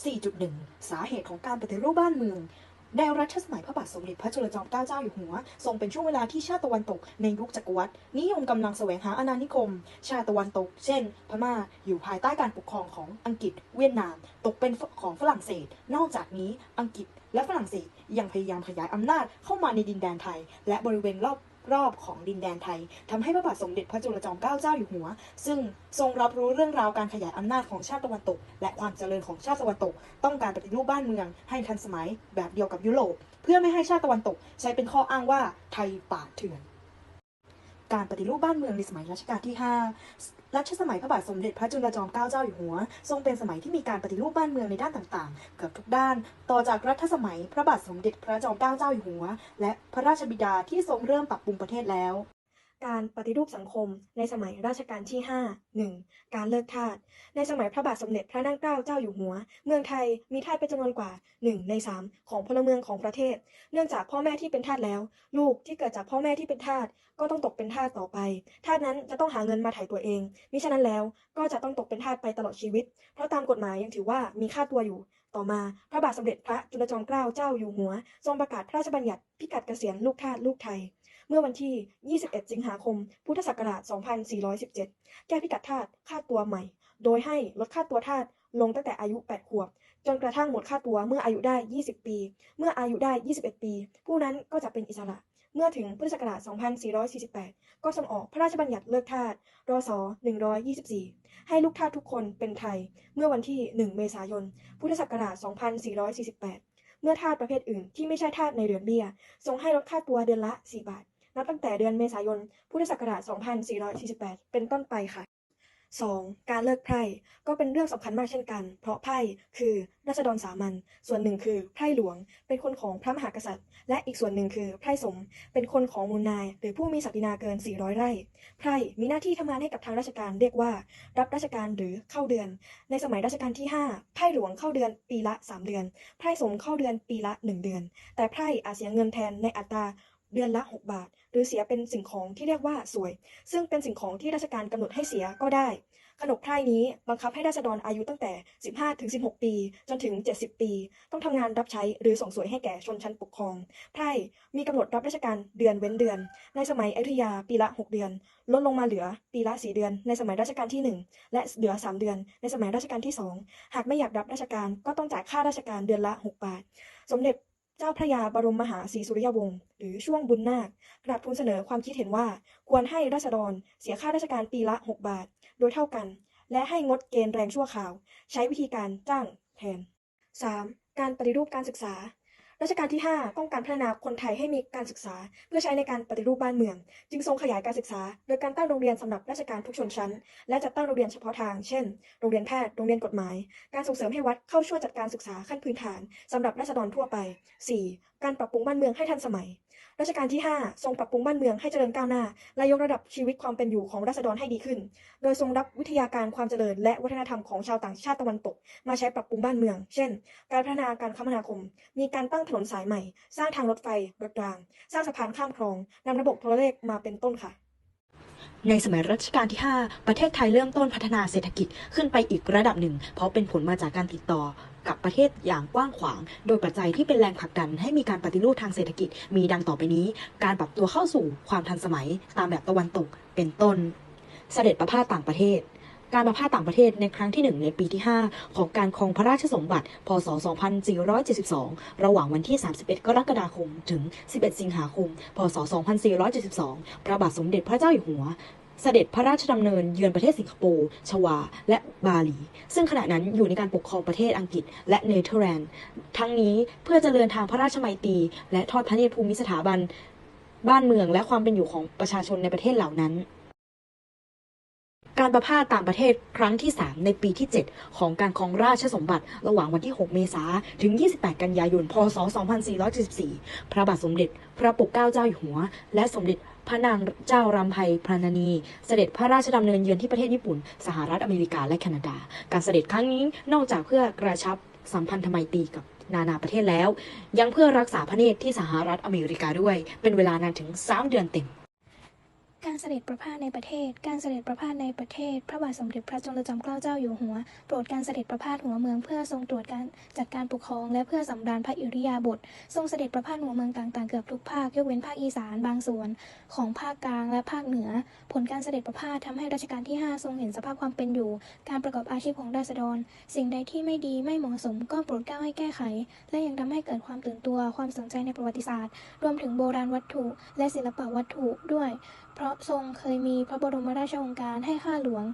4.1 สาเหตุของการปฏิรูปบ้านเมือง ในรัชสมัยพระบาทสมเด็จพระจุลจอมเกล้าเจ้าอยู่หัว ทรงเป็นช่วงเวลาที่ชาติตะวันตกในยุคจักรวรรดินิยมกำลังแสวงหาอาณานิคม ชาติตะวันตก เช่น พม่าอยู่ภายใต้การปกครองของอังกฤษ เวียดนาม ตกเป็นของฝรั่งเศส นอกจากนี้อังกฤษและฝรั่งเศสยังพยายามขยายอำนาจเข้ามาในดินแดนไทย และบริเวณรอบ รอบของดินแดนไทยทำให้พระบาทสมเด็จพระจุลจอมเกล้าเจ้าอยู่หัว ซึ่งทรงรับรู้เรื่องราวการขยายอำนาจของชาติตะวันตก และความเจริญของชาติตะวันตก ต้องการปฏิรูปบ้านเมือง ให้ทันสมัยแบบเดียวกับยุโรป เพื่อไม่ให้ชาติตะวันตก ใช้เป็นข้ออ้างว่าไทยป่าเถื่อน การปฏิรูปบ้านเมืองในสมัยรัชกาลที่ 5 รัชสมัยพระบาทสมเด็จพระจุลจอมเกล้าเจ้าอยู่หัว ทรงเป็นสมัยที่มีการปฏิรูปบ้านเมืองในด้านต่างๆ เกือบทุกด้าน ต่อจากรัชสมัยพระบาทสมเด็จพระจอมเกล้าเจ้าอยู่หัว และพระราชบิดาที่ทรงเริ่มปรับปรุงประเทศแล้ว การปฏิรูปสังคม ในสมัยรัชกาลที่ 5 1. การเลิกทาส ในสมัยพระบาทสมเด็จพระนั่งเกล้าเจ้าอยู่หัว เมืองไทยมีทาสเป็นจำนวนกว่า 1 ใน 3 ของพลเมืองของประเทศ เนื่องจากพ่อแม่ที่เป็นทาสแล้ว ลูกที่เกิดจากพ่อแม่ที่เป็นทาสก็ต้องตกเป็นทาสต่อไป ทาสนั้นจะต้องหาเงินมาไถ่ตัวเอง มิฉะนั้นแล้วก็จะต้องตกเป็นทาสไปตลอดชีวิต เพราะตามกฎหมายยังถือว่ามีค่าตัวอยู่ต่อมาพระบาทสมเด็จพระจุลจอมเกล้าเจ้าอยู่หัว ทรงประกาศพระราชบัญญัติพิกัดเกษียณลูกทาสลูกไทย มื่อวันที่ 21 สิงหาคม พุทธศักราช 2417 แก้พิกัดทาสค่าตัวใหม่ โดยให้ลดค่าตัวทาสลงตั้งแต่อายุ 8 ขวบ จนกระทั่งหมดค่าตัวเมื่ออายุได้ 20 ปี เมื่ออายุได้ 21 ปี ผู้นั้นก็จะเป็นอิสระ เมื่อถึงพุทธศักราช 2448 ก็ส่งออกพระราชบัญญัติเลิกทาสรศ124 ให้ลูกทาสทุกคนเป็นไทย เมื่อวันที่ 1 เมษายน พุทธศักราช 2448เมื่อทาสประเภทอื่นที่ไม่ใช่ทาสในเดือนเบี้ยทรงให้ลดค่าตัวเดือนละ 4 บาท นับตั้งแต่เดือนเมษายน พุทธศักราช 2448 เป็นต้นไปค่ะ 2. การเลิกไพร่ก็เป็นเรื่องสำคัญมากเช่นกัน เพราะไพร่คือราษฎรสามัญ ส่วนหนึ่งคือไพร่หลวง เป็นคนของพระมหากษัตริย์ และอีกส่วนหนึ่งคือไพร่สม เป็นคนของมูลนาย หรือผู้มีศักดินาเกิน 400 ไร่ ไพร่มีหน้าที่ทำงานให้กับทางราชการเรียกว่า รับราชการหรือเข้าเดือน ในสมัยรัชกาลที่ 5 ไพร่หลวงเข้าเดือนปีละ 3 เดือน ไพร่สมเข้าเดือนปีละ 1 เดือน แต่ไพร่อาจเสียเงินแทนในอัตรา เดือนละ 6 บาท หรือเสียเป็นสิ่งของที่เรียกว่าสวย ซึ่งเป็นสิ่งของที่ราชการกำหนดให้เสียก็ได้ ขนบไพร่นี้บังคับให้ราษฎรอายุตั้งแต่ 15ถึง16 ปี จนถึง 70 ปี ต้องทำงานรับใช้หรือส่งสวยให้แก่ชนชั้นปกครองไพร่มีกำหนดรับราชการเดือนเว้นเดือน ในสมัยอยุธยาปีละ 6 เดือน ลดลงมาเหลือปีละ 4 เดือน ในสมัยรัชกาลที่ 1 และเหลือ 3 เดือน ในสมัยรัชกาลที่ 2 หากไม่อยากรับราชการก็ต้องจ่ายค่าราชการเดือนละ 6 บาท สมเด็จ เจ้าพระยาบรมมหาศรีสุริยวงศ์หรือช่วงบุญนาคกราบทูลเสนอความคิดเห็นว่า ควรให้ราษฎรเสียค่าราชการปีละ 6 บาท โดยเท่ากัน และให้งดเกณฑ์แรงชั่วคราว ใช้วิธีการจ้างแทน 3. การปฏิรูปการศึกษา รัชกาลที่ 5 ต้องการพัฒนาคนไทยให้มีการศึกษา เพื่อใช้ในการปฏิรูปบ้านเมือง จึงทรงขยายการศึกษา โดยการตั้งโรงเรียนสำหรับราชการทุกชนชั้น และจัดตั้งโรงเรียนเฉพาะทาง เช่น โรงเรียนแพทย์ โรงเรียนกฎหมาย การส่งเสริมให้วัดเข้าช่วยจัดการศึกษาขั้นพื้นฐานสำหรับราษฎรทั่วไป 4. การปรับปรุงบ้านเมืองให้ทันสมัย รัชกาลที่ 5 ทรงปรับปรุงบ้านเมืองให้เจริญก้าวหน้า และยกระดับชีวิตความเป็นอยู่ของราษฎรให้ดีขึ้น โดยทรงรับวิทยาการความเจริญ และวัฒนธรรมของชาวต่างชาติตะวันตก มาใช้ปรับปรุงบ้านเมือง เช่น การพัฒนาการคมนาคม มีการตั้งถนนสายใหม่ สร้างทางรถไฟ รถราง สร้างสะพานข้ามคลองนำระบบโทรเลขมาเป็นต้นค่ะในสมัยรัชกาลที่ 5 ประเทศไทยเริ่มต้นพัฒนาเศรษฐกิจขึ้นไปอีกระดับหนึ่ง เพราะเป็นผลมาจากการติดต่อ กับประเทศอย่างกว้างขวาง โดยปัจจัยที่เป็นแรงผลักดันให้มีการปฏิรูปทางเศรษฐกิจ มีดังต่อไปนี้ การปรับตัวเข้าสู่ความทันสมัย ตามแบบตะวันตกเป็นต้น เสด็จประพาสต่างประเทศการประพาสต่างประเทศในครั้งที่ 1 ในปีที่ 5 ของการครองพระราชสมบัติ พศ 2472 ระหว่างวันที่ 31 กรกฎาคม ถึง 11 สิงหาคม พศ 2472 พระบาทสมเด็จพระเจ้าอยู่หัว เสด็จพระราชดำเนินเยือนประเทศสิงคโปร์ ชวา และบาหลี ซึ่งขณะนั้นอยู่ในการปกครองประเทศอังกฤษ และเนเธอร์แลนด์ ทั้งนี้เพื่อจเจริญทางพระราชมัยตรี และทอดพระเนตรภูมิสถาบัน บ้านเมืองและความเป็นอยู่ของประชาชนในประเทศเหล่านั้น การประพาสต่างประเทศครั้งที่ 3 ในปีที่ 7 ของการครองราชสมบัติระหว่างวันที่ 6 เมษายนถึง 28 กันยายน พศ 2474 พระบาทสมเด็จ พระปกเกล้าเจ้าอยู่หัว และสมเด็จพระนางเจ้ารำไพพรรณนี เสด็จพระราชดำเนินเยือนที่ประเทศญี่ปุ่น สหรัฐอเมริกาและแคนาดา การเสด็จครั้งนี้นอกจากเพื่อกระชับสัมพันธไมตรีกับนานาประเทศแล้ว ยังเพื่อรักษาพระเนตรที่สหรัฐอเมริกาด้วย เป็นเวลานานถึง 3 เดือนเต็ม การเสด็จประพาสในประเทศ การเสด็จประพาสในประเทศ พระบาทสมเด็จพระจุลจอมเกล้าเจ้าอยู่หัว โปรดการเสด็จประพาสหัวเมืองเพื่อทรงตรวจการจัดการปกครอง และเพื่อสำราญพระอิริยาบถ ทรงเสด็จประพาสหัวเมืองต่างๆเกือบทุกภาค ยกเว้นภาคอีสานบางส่วน ของภาคกลางและภาคเหนือ ผลการเสด็จประพาสทำให้รัชกาลที่ 5 ทรงเห็นสภาพความเป็นอยู่ การประกอบอาชีพของราษฎร สิ่งใดที่ไม่ดีไม่เหมาะสมก็โปรดเกล้าให้แก้ไข และยังทำให้เกิดความตื่นตัว ความสนใจในประวัติศาสตร์ รวมถึงโบราณวัตถุ และศิลปวัตถุด้วยเพราะทรงเคยมีพระบรมราชโองการให้ข้าหลวง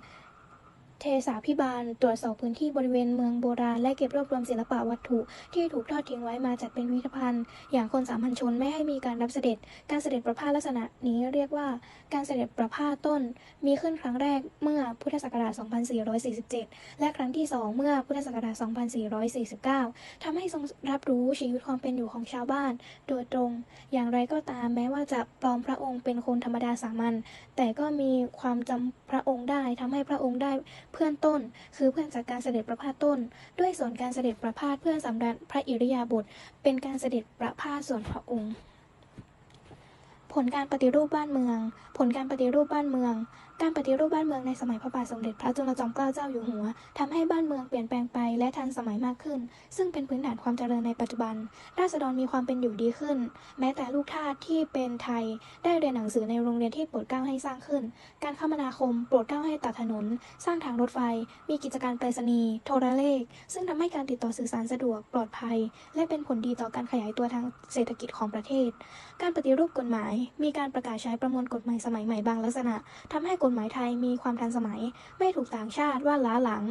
เทสาพิบาล ตรวจสอบพื้นที่บริเวณเมืองโบราณ และเก็บรวบรวมศิลปวัตถุ ที่ถูกทอดทิ้งไว้มาจัดเป็นพิพิธภัณฑ์ อย่างคนสามัญชนไม่ให้มีการรับเสด็จ การเสด็จประพาสลักษณะนี้เรียกว่า การเสด็จประพาสต้น มีขึ้นครั้งแรกเมื่อพุทธศักราช 2447 และครั้งที่ 2 เมื่อพุทธศักราช 2449ทำให้ทรงรับรู้ชีวิตความเป็นอยู่ของชาวบ้าน โดยตรง อย่างไรก็ตามแม้ว่าจะปลอมพระองค์เป็นคนธรรมดาสามัญแต่ก็มีความจำพระองค์ได้ทำให้พระองค์ได้เพื่อนต้น คือเพื่อนจากการเสด็จประพาสต้น ด้วยส่วนการเสด็จประพาสเพื่อนสำราญพระอิริยาบถเป็นการเสด็จประพาสส่วนพระองค์ ผลการปฏิรูปบ้านเมือง ผลการปฏิรูปบ้านเมือง การปฏิรูปบ้านเมืองในสมัยพระบาทสมเด็จพระจุลจอมเกล้าเจ้าอยู่หัวทำให้บ้านเมืองเปลี่ยนแปลงไปและทันสมัยมากขึ้น ซึ่งเป็นพื้นฐานความเจริญในปัจจุบัน ราษฎรมีความเป็นอยู่ดีขึ้น แม้แต่ลูกทาสที่เป็นไทย ได้เรียนหนังสือในโรงเรียนที่โปรดเกล้าให้สร้างขึ้น การคมนาคมโปรดเกล้าให้ตัดถนน สร้างทางรถไฟ มีกิจการไปรษณีย์โทรเลข ซึ่งทำให้การติดต่อสื่อสารสะดวกปลอดภัย และเป็นผลดีต่อการขยายตัวทางเศรษฐกิจของประเทศ การปฏิรูปกฎหมาย มีการประกาศใช้ประมวลกฎหมายสมัยใหม่บางลักษณะทำให้กฎฎหมายไทยมีความทันสมัย ไม่ถูกต่างชาติว่าล้าหลัง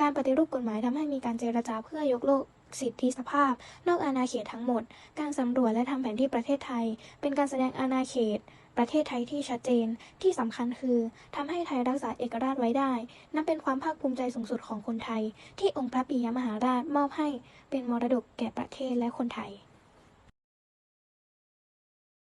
การปฏิรูปกฎหมายทำให้มีการเจรจาเพื่อยกเลิกสิทธิสภาพ นอกอาณาเขตทั้งหมด การสำรวจและทำแผนที่ประเทศไทย เป็นการแสดงอาณาเขต ประเทศไทยที่ชัดเจน ที่สำคัญคือทำให้ไทยรักษาเอกราชไว้ได้ นับเป็นความภาคภูมิใจสูงสุดของคนไทย ที่องค์พระปิยมหาราชมอบให้เป็นมรดกแก่ประเทศและคนไทย